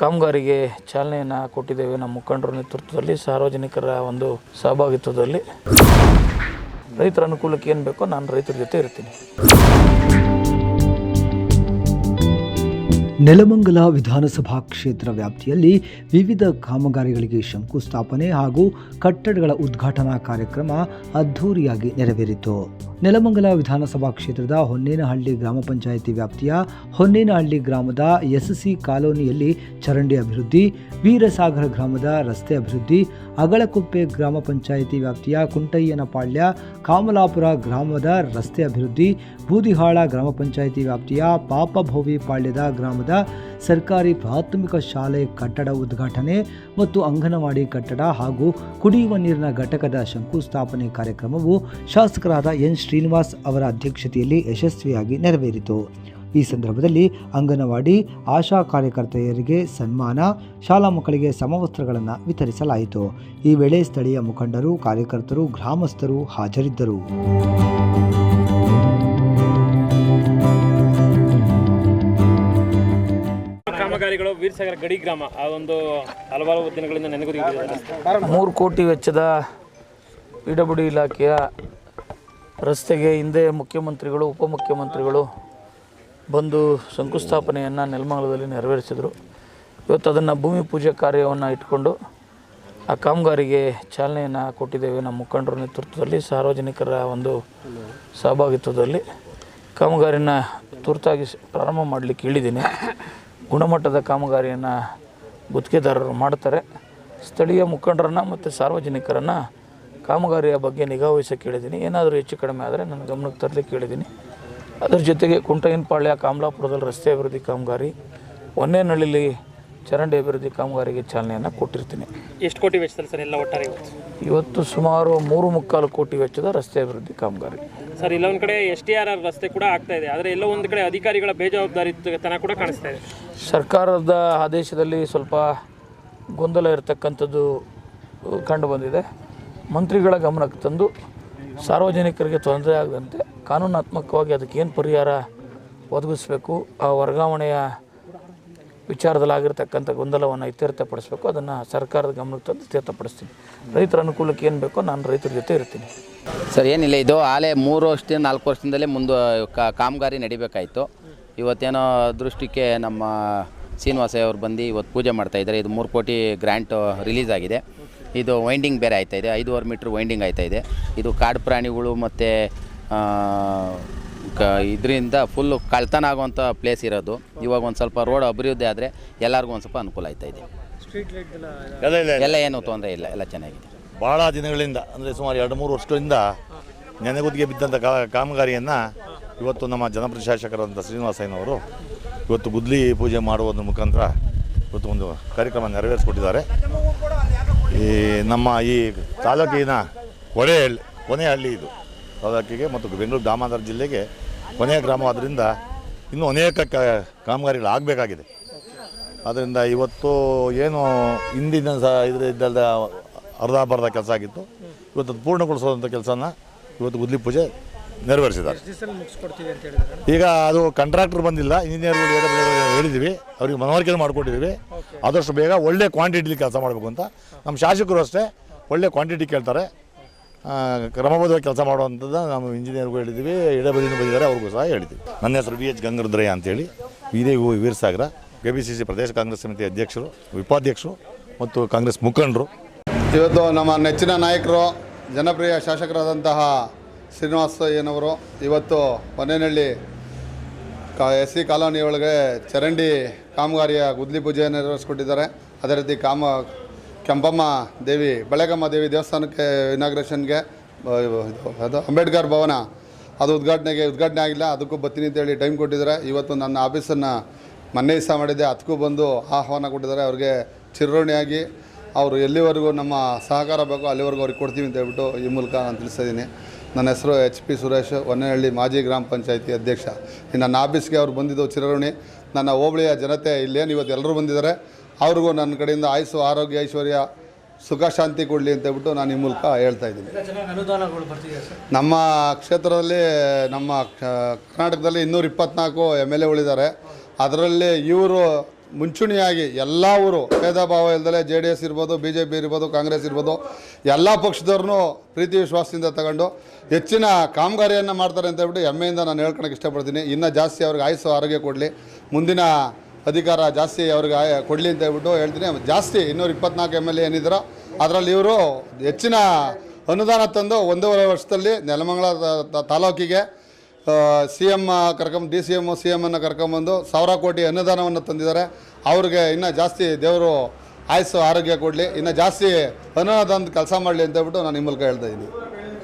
ಕಾಮಗಾರಿಗೆ ಚಾಲನೆಯನ್ನು ಕೊಟ್ಟಿದ್ದೇವೆ. ನಮ್ಮ ಮುಖಂಡರ ನೇತೃತ್ವದಲ್ಲಿ, ಸಾರ್ವಜನಿಕರ ಒಂದು ಸಹಭಾಗಿತ್ವದಲ್ಲಿ. ರೈತರ ಅನುಕೂಲಕ್ಕೆ ಏನು ಬೇಕೋ ನಾನು ರೈತರ ಜೊತೆ ಇರ್ತೀನಿ. ನೆಲಮಂಗಲ ವಿಧಾನಸಭಾ ಕ್ಷೇತ್ರ ವ್ಯಾಪ್ತಿಯಲ್ಲಿ ವಿವಿಧ ಕಾಮಗಾರಿಗಳಿಗೆ ಶಂಕುಸ್ಥಾಪನೆ ಹಾಗೂ ಕಟ್ಟಡಗಳ ಉದ್ಘಾಟನಾ ಕಾರ್ಯಕ್ರಮ ಅದ್ಧೂರಿಯಾಗಿ ನೆರವೇರಿತು. ನೆಲಮಂಗಲ ವಿಧಾನಸಭಾ ಕ್ಷೇತ್ರದ ಹೊನ್ನೇನಹಳ್ಳಿ ಗ್ರಾಮ ಪಂಚಾಯಿತಿ ವ್ಯಾಪ್ತಿಯ ಹೊನ್ನೇನಹಳ್ಳಿ ಗ್ರಾಮದ ಎಸ್ಸಿ ಕಾಲೋನಿಯಲ್ಲಿ ಚರಂಡಿ ಅಭಿವೃದ್ಧಿ, ವೀರಸಾಗರ ಗ್ರಾಮದ ರಸ್ತೆ ಅಭಿವೃದ್ಧಿ, ಅಗಳಕುಪ್ಪೆ ಗ್ರಾಮ ಪಂಚಾಯಿತಿ ವ್ಯಾಪ್ತಿಯ ಕುಂಟಯ್ಯನಪಾಳ್ಯ, ಕಾಮಲಾಪುರ ಗ್ರಾಮದ ರಸ್ತೆ ಅಭಿವೃದ್ಧಿ, ಬೂದಿಹಾಳ ಗ್ರಾಮ ಪಂಚಾಯಿತಿ ವ್ಯಾಪ್ತಿಯ ಪಾಪಭೋವಿ ಪಾಳ್ಯದ ಗ್ರಾಮದ ಸರ್ಕಾರಿ ಪ್ರಾಥಮಿಕ ಶಾಲೆ ಕಟ್ಟಡ ಉದ್ಘಾಟನೆ ಮತ್ತು ಅಂಗನವಾಡಿ ಕಟ್ಟಡ ಹಾಗೂ ಕುಡಿಯುವ ನೀರಿನ ಘಟಕದ ಶಂಕುಸ್ಥಾಪನೆ ಕಾರ್ಯಕ್ರಮವು ಶಾಸಕರಾದ ಎನ್ ಶ್ರೀನಿವಾಸ್ ಅವರ ಅಧ್ಯಕ್ಷತೆಯಲ್ಲಿ ಯಶಸ್ವಿಯಾಗಿ ನೆರವೇರಿತು. ಈ ಸಂದರ್ಭದಲ್ಲಿ ಅಂಗನವಾಡಿ ಆಶಾ ಕಾರ್ಯಕರ್ತೆಯರಿಗೆ ಸನ್ಮಾನ, ಶಾಲಾ ಮಕ್ಕಳಿಗೆ ಸಮವಸ್ತ್ರಗಳನ್ನು ವಿತರಿಸಲಾಯಿತು. ಈ ವೇಳೆ ಸ್ಥಳೀಯ ಮುಖಂಡರು, ಕಾರ್ಯಕರ್ತರು, ಗ್ರಾಮಸ್ಥರು ಹಾಜರಿದ್ದರು. ಕಾಮಗಾರಿಗಳು ವೀರಸಾಗರ ಗಡಿ ಗ್ರಾಮ, ಆ ಒಂದು ಹಲವಾರು ದಿನಗಳಿಂದ ನೆನಗುದಿದೆ ಮೂರು ಕೋಟಿ ವೆಚ್ಚದ ಪಿ ಡಬ್ಲ್ಯೂ ಇಲಾಖೆಯ ರಸ್ತೆಗೆ ಹಿಂದೆ ಮುಖ್ಯಮಂತ್ರಿಗಳು, ಉಪಮುಖ್ಯಮಂತ್ರಿಗಳು ಬಂದು ಶಂಕುಸ್ಥಾಪನೆಯನ್ನು ನೆಲಮಂಗಲದಲ್ಲಿ ನೆರವೇರಿಸಿದರು. ಇವತ್ತು ಅದನ್ನು ಭೂಮಿ ಪೂಜೆ ಕಾರ್ಯವನ್ನು ಇಟ್ಕೊಂಡು ಆ ಕಾಮಗಾರಿಗೆ ಚಾಲನೆಯನ್ನು ಕೊಟ್ಟಿದ್ದೇವೆ ನಮ್ಮ ಮುಖಂಡರ ನೇತೃತ್ವದಲ್ಲಿ, ಸಾರ್ವಜನಿಕರ ಒಂದು ಸಹಭಾಗಿತ್ವದಲ್ಲಿ. ಕಾಮಗಾರಿನ ತುರ್ತಾಗಿ ಪ್ರಾರಂಭ ಮಾಡಲಿಕ್ಕೆ ಹೇಳಿದ್ದೀನಿ. ಗುಣಮಟ್ಟದ ಕಾಮಗಾರಿಯನ್ನು ಗುತ್ತಿಗೆದಾರರು ಮಾಡ್ತಾರೆ. ಸ್ಥಳೀಯ ಮುಖಂಡರನ್ನು ಮತ್ತು ಸಾರ್ವಜನಿಕರನ್ನು ಕಾಮಗಾರಿಯ ಬಗ್ಗೆ ನಿಗಾ ವಹಿಸೋಕೆ ಹೇಳಿದ್ದೀನಿ ಏನಾದರೂ ಹೆಚ್ಚು ಕಡಿಮೆ ಆದರೆ ನನ್ನ ಗಮನಕ್ಕೆ ತರಲಿಕ್ಕೆ ಕೇಳಿದ್ದೀನಿ. ಅದರ ಜೊತೆಗೆ ಕುಂಟಯ್ಯನಪಾಳ್ಯ, ಕಮಲಾಪುರದಲ್ಲಿ ರಸ್ತೆ ಅಭಿವೃದ್ಧಿ ಕಾಮಗಾರಿ, ಹೊನ್ನೇನಹಳ್ಳಿಲಿ ಚರಂಡಿ ಅಭಿವೃದ್ಧಿ ಕಾಮಗಾರಿಗೆ ಚಾಲನೆಯನ್ನು ಕೊಟ್ಟಿರ್ತೀನಿ. ಎಷ್ಟು ಕೋಟಿ ವೆಚ್ಚದಲ್ಲಿ ಸರ್ ಎಲ್ಲ ಒಟ್ಟಾರೆ ಇವತ್ತು? ಇವತ್ತು ಸುಮಾರು ಮೂರು ಮುಕ್ಕಾಲು ಕೋಟಿ ವೆಚ್ಚದ ರಸ್ತೆ ಅಭಿವೃದ್ಧಿ ಕಾಮಗಾರಿ. ಸರ್ ಇಲ್ಲ ಒಂದು ಕಡೆ ಎಸ್ ಟಿ ಆರ್ ಆರ್ ರಸ್ತೆ ಕೂಡ ಆಗ್ತಾ ಇದೆ. ಆದರೆ ಎಲ್ಲೋ ಒಂದು ಕಡೆ ಅಧಿಕಾರಿಗಳ ಬೇಜವಾಬ್ದಾರಿತನ ಕೂಡ ಕಾಣಿಸ್ತಾ ಇದೆ. ಸರ್ಕಾರದ ಆದೇಶದಲ್ಲಿ ಸ್ವಲ್ಪ ಗೊಂದಲ ಇರತಕ್ಕಂಥದ್ದು ಕಂಡು ಬಂದಿದೆ ಮಂತ್ರಿಗಳ ಗಮನಕ್ಕೆ ತಂದು ಸಾರ್ವಜನಿಕರಿಗೆ ತೊಂದರೆ ಆಗದಂತೆ ಕಾನೂನಾತ್ಮಕವಾಗಿ ಅದಕ್ಕೆ ಏನು ಪರಿಹಾರ ಒದಗಿಸ್ಬೇಕು ಆ ವರ್ಗಾವಣೆಯ ವಿಚಾರದಲ್ಲಿ ಆಗಿರ್ತಕ್ಕಂಥ ಗೊಂದಲವನ್ನು ಇತ್ಯರ್ಥಪಡಿಸಬೇಕು. ಅದನ್ನು ಸರ್ಕಾರದ ಗಮನಕ್ಕೆ ತಂದು ತೀರ್ಥಪಡಿಸ್ತೀನಿ ರೈತರ ಅನುಕೂಲಕ್ಕೆ ಏನು ಬೇಕೋ ನಾನು ರೈತರ ಜೊತೆ ಇರ್ತೀನಿ. ಸರ್, ಏನಿಲ್ಲ, ಇದು ಆಲೆ ಮೂರು ವರ್ಷದಿಂದ ನಾಲ್ಕು ವರ್ಷದಿಂದಲೇ ಮುಂದೆ ಕಾಮಗಾರಿ ನಡಿಬೇಕಾಯಿತು. ಇವತ್ತೇನೋ ದೃಷ್ಟಿಗೆ ನಮ್ಮ ಶ್ರೀನಿವಾಸ ಅವರು ಬಂದು ಇವತ್ತು ಪೂಜೆ ಮಾಡ್ತಾ ಇದ್ದಾರೆ. ಇದು ಮೂರು ಕೋಟಿ ಗ್ರ್ಯಾಂಟ್ ರಿಲೀಸ್ ಆಗಿದೆ. ಇದು ವೈಂಡಿಂಗ್ ಬೇರೆ ಆಯ್ತಾ ಇದೆ. ಐದೂವರೆ ಮೀಟ್ರ್ ವೈಂಡಿಂಗ್ ಆಯ್ತಾ ಇದೆ. ಇದು ಕಾಡು ಪ್ರಾಣಿಗಳು ಮತ್ತು ಕ ಇದರಿಂದ ಫುಲ್ಲು ಕಳ್ತನ ಆಗುವಂಥ ಪ್ಲೇಸ್ ಇರೋದು. ಇವಾಗ ಒಂದು ಸ್ವಲ್ಪ ರೋಡ್ ಅಭಿವೃದ್ಧಿ ಆದರೆ ಎಲ್ಲರಿಗೂ ಒಂದು ಸ್ವಲ್ಪ ಅನುಕೂಲ ಆಯ್ತಾ ಇದೆ. ಎಲ್ಲ ಇಲ್ಲ ಎಲ್ಲ ಏನು ತೊಂದರೆ ಇಲ್ಲ ಎಲ್ಲ ಚೆನ್ನಾಗಿದೆ. ಭಾಳ ದಿನಗಳಿಂದ ಅಂದರೆ ಸುಮಾರು ಎರಡು ಮೂರು ವರ್ಷಗಳಿಂದ ನೆನೆಗುದಿಗೆ ಬಿದ್ದಂಥ ಕಾ ಕಾಮಗಾರಿಯನ್ನು ಇವತ್ತು ನಮ್ಮ ಜನಪ್ರಶಾಸಕರಾದಂಥ ಶ್ರೀನಿವಾಸಯ್ಯನವರು ಇವತ್ತು ಗುದ್ಲಿ ಪೂಜೆ ಮಾಡುವುದರ ಮುಖಾಂತರ ಇವತ್ತು ಒಂದು ಕಾರ್ಯಕ್ರಮ ನೆರವೇರಿಸಿಕೊಟ್ಟಿದ್ದಾರೆ. ಈ ನಮ್ಮ ಈ ತಾಲೂಕಿನ ಕೊನೆ ಕೊನೆಹಳ್ಳಿ ಕೊನೆ ಹಳ್ಳಿ ಇದು. ತಾಲೂಕಿಗೆ ಮತ್ತು ಬೆಂಗಳೂರು ಗ್ರಾಮಾಂತರ ಜಿಲ್ಲೆಗೆ ಕೊನೆಯ ಗ್ರಾಮವಾದ್ದರಿಂದ ಇನ್ನೂ ಅನೇಕ ಕ ಕಾಮಗಾರಿಗಳು ಆಗಬೇಕಾಗಿದೆ. ಆದ್ದರಿಂದ ಇವತ್ತು ಏನು ಹಿಂದಿನ ಸಹ ಇದರಿಂದ ಅರ್ಧ ಬರ್ಧ ಕೆಲಸ ಆಗಿತ್ತು. ಇವತ್ತು ಅದು ಪೂರ್ಣಗೊಳಿಸೋದಂಥ ಕೆಲಸನ ಇವತ್ತು ಗುದ್ಲಿ ಪೂಜೆ ನೆರವೇರಿಸಿದ್ದಾರೆ. ಈಗ ಅದು ಕಾಂಟ್ರಾಕ್ಟರ್ ಬಂದಿಲ್ಲ ಇಂಜಿನಿಯರ್ಗಳು ಹೇಳಿದ್ದೀವಿ ಅವ್ರಿಗೆ ಮನವರಿಕೆ ಮಾಡಿಕೊಟ್ಟಿದ್ದೀವಿ ಆದಷ್ಟು ಬೇಗ ಒಳ್ಳೆ ಕ್ವಾಂಟಿಟಿಲಿ ಕೆಲಸ ಮಾಡಬೇಕು ಅಂತ. ನಮ್ಮ ಶಾಸಕರು ಅಷ್ಟೇ ಒಳ್ಳೆ ಕ್ವಾಂಟಿಟಿ ಕೇಳ್ತಾರೆ. ಕ್ರಮಬದ್ಧವಾಗಿ ಕೆಲಸ ಮಾಡುವಂಥದ್ದು ನಾವು ಇಂಜಿನಿಯರ್ಗೂ ಹೇಳಿದ್ವಿ ಎಡಬದಿನ ಬಂದಿದ್ದಾರೆ ಅವ್ರಿಗೂ ಸಹ ಹೇಳಿದ್ವಿ ನನ್ನ ಹೆಸರು ವಿ ಎಚ್ ಗಂಗರುದ್ರಯ್ಯ ಅಂತೇಳಿ. ವಿದೇ ಓ Veerasagara. K B C C Pradesh Congress ಸಮಿತಿ ಅಧ್ಯಕ್ಷರು ಉಪಾಧ್ಯಕ್ಷರು ಮತ್ತು ಕಾಂಗ್ರೆಸ್ ಮುಖಂಡರು. ಇವತ್ತು ನಮ್ಮ ನೆಚ್ಚಿನ ನಾಯಕರು ಜನಪ್ರಿಯ ಶಾಸಕರಾದಂತಹ ಶ್ರೀನಿವಾಸಯ್ಯನವರು ಇವತ್ತು ಮನೆಯಲ್ಲಿ ಕಾ ಎಸ್ ಸಿ ಕಾಲೋನಿ ಒಳಗೆ ಚರಂಡಿ ಕಾಮಗಾರಿಯ ಗುದ್ಲಿ ಪೂಜೆಯನ್ನು ನೆರವೇರಿಸ್ಕೊಟ್ಟಿದ್ದಾರೆ. ಅದೇ ರೀತಿ ಕಾಮ ಕೆಂಪಮ್ಮ ದೇವಿ, ಬೆಳಗಮ್ಮ ದೇವಿ ದೇವಸ್ಥಾನಕ್ಕೆ ಇನಾಗ್ರೇಷನ್ಗೆ ಅದು ಅಂಬೇಡ್ಕರ್ ಭವನ. ಅದು ಉದ್ಘಾಟನೆಗೆ, ಉದ್ಘಾಟನೆ ಆಗಿಲ್ಲ, ಅದಕ್ಕೂ ಬರ್ತೀನಿ ಅಂತೇಳಿ ಟೈಮ್ ಕೊಟ್ಟಿದ್ದಾರೆ. ಇವತ್ತು ನನ್ನ ಆಫೀಸನ್ನು ಮೊನ್ನೆ ಇಸ ಮಾಡಿದ್ದೆ ಅದಕ್ಕೂ ಬಂದು ಆಹ್ವಾನ ಕೊಟ್ಟಿದ್ದಾರೆ. ಅವ್ರಿಗೆ ಚಿರೋಣಿಯಾಗಿ ಅವರು ಎಲ್ಲಿವರೆಗೂ ನಮ್ಮ ಸಹಕಾರ ಬೇಕೋ ಅಲ್ಲಿವರೆಗೂ ಅವ್ರಿಗೆ ಕೊಡ್ತೀವಿ ಅಂತ ಹೇಳ್ಬಿಟ್ಟು ಈ ಮೂಲಕ ನಾನು ತಿಳಿಸ್ತಾ ಇದ್ದೀನಿ. ನನ್ನ ಹೆಸರು ಎಚ್ ಪಿ ಸುರೇಶ್, ಹೊನ್ನಹಳ್ಳಿ ಮಾಜಿ ಗ್ರಾಮ ಪಂಚಾಯತಿ ಅಧ್ಯಕ್ಷ. ನನ್ನ ಆಫೀಸ್ಗೆ ಅವ್ರು ಬಂದಿದ್ದು ಚಿರಋಣಿ ನನ್ನ ಹೋಬಳಿಯ ಜನತೆ ಇಲ್ಲೇನು, ಇವತ್ತು ಎಲ್ಲರೂ ಬಂದಿದ್ದಾರೆ. ಅವ್ರಿಗೂ ನನ್ನ ಕಡೆಯಿಂದ ಆಯಸ್ಸು ಆರೋಗ್ಯ ಐಶ್ವರ್ಯ ಸುಖ ಶಾಂತಿ ಕೊಡಲಿ ಅಂತ ಹೇಳ್ಬಿಟ್ಟು ನಾನು ಈ ಮೂಲಕ ಹೇಳ್ತಾ ಇದ್ದೀನಿ. ನಮ್ಮ ಕ್ಷೇತ್ರದಲ್ಲಿ ನಮ್ಮ ಕರ್ನಾಟಕದಲ್ಲಿ ಇನ್ನೂರ ಇಪ್ಪತ್ನಾಲ್ಕು ಎಂ ಎಲ್ ಎಗಳಿದ್ದಾರೆ ಅದರಲ್ಲಿ ಇವರು ಮುಂಚೂಣಿಯಾಗಿ ಎಲ್ಲ ಊರು ಭೇದ ಭಾವ ಇಲ್ದಲೆ ಜೆ ಡಿ ಎಸ್ ಇರ್ಬೋದು ಬಿ ಜೆ ಪಿ ಇರ್ಬೋದು ಕಾಂಗ್ರೆಸ್ ಇರ್ಬೋದು ಎಲ್ಲ ಪಕ್ಷದವ್ರನ್ನೂ ಪ್ರೀತಿ ವಿಶ್ವಾಸದಿಂದ ತಗೊಂಡು ಹೆಚ್ಚಿನ ಕಾಮಗಾರಿಯನ್ನು ಮಾಡ್ತಾರೆ ಅಂತ ಹೇಳ್ಬಿಟ್ಟು ಹೆಮ್ಮೆಯಿಂದ ನಾನು ಹೇಳ್ಕೊಳಕ್ಕೆ ಇಷ್ಟಪಡ್ತೀನಿ. ಇನ್ನೂ ಜಾಸ್ತಿ ಅವ್ರಿಗೆ ಆಯುಸ್ಸು ಆರೋಗ್ಯ ಕೊಡಲಿ. ಮುಂದಿನ ಅಧಿಕಾರ ಜಾಸ್ತಿ ಅವ್ರಿಗೆ ಕೊಡಲಿ ಅಂತ ಹೇಳ್ಬಿಟ್ಟು ಹೇಳ್ತೀನಿ. ಜಾಸ್ತಿ ಇನ್ನೂರು ಇಪ್ಪತ್ನಾಲ್ಕು ಎಂ ಎಲ್ ಎ ಏನಿದ್ರು ಅದರಲ್ಲಿ ಇವರು ಹೆಚ್ಚಿನ ಅನುದಾನ ತಂದು ಒಂದೂವರೆ ವರ್ಷದಲ್ಲಿ ನೆಲಮಂಗಲ ತಾಲೂಕಿಗೆ ಸಿ ಎಂ ಕರ್ಕೊಂಬ ಡಿ ಸಿ ಎಂ ಸಿ ಎಮ್ಮನ್ನು ಕರ್ಕೊಂಬಂದು ಸಾವಿರ ಕೋಟಿ ಅನುದಾನವನ್ನು ತಂದಿದ್ದಾರೆ. ಅವ್ರಿಗೆ ಇನ್ನೂ ಜಾಸ್ತಿ ದೇವರು ಆಯಸ್ಸು ಆರೋಗ್ಯ ಕೊಡಲಿ. ಇನ್ನು ಜಾಸ್ತಿ ಅನುದಾನದ ಕೆಲಸ ಮಾಡಲಿ ಅಂತ ಹೇಳ್ಬಿಟ್ಟು ನಾನು ನಿಮ್ಮ ಮೂಲಕ ಹೇಳ್ತಾ ಇದ್ದೀನಿ.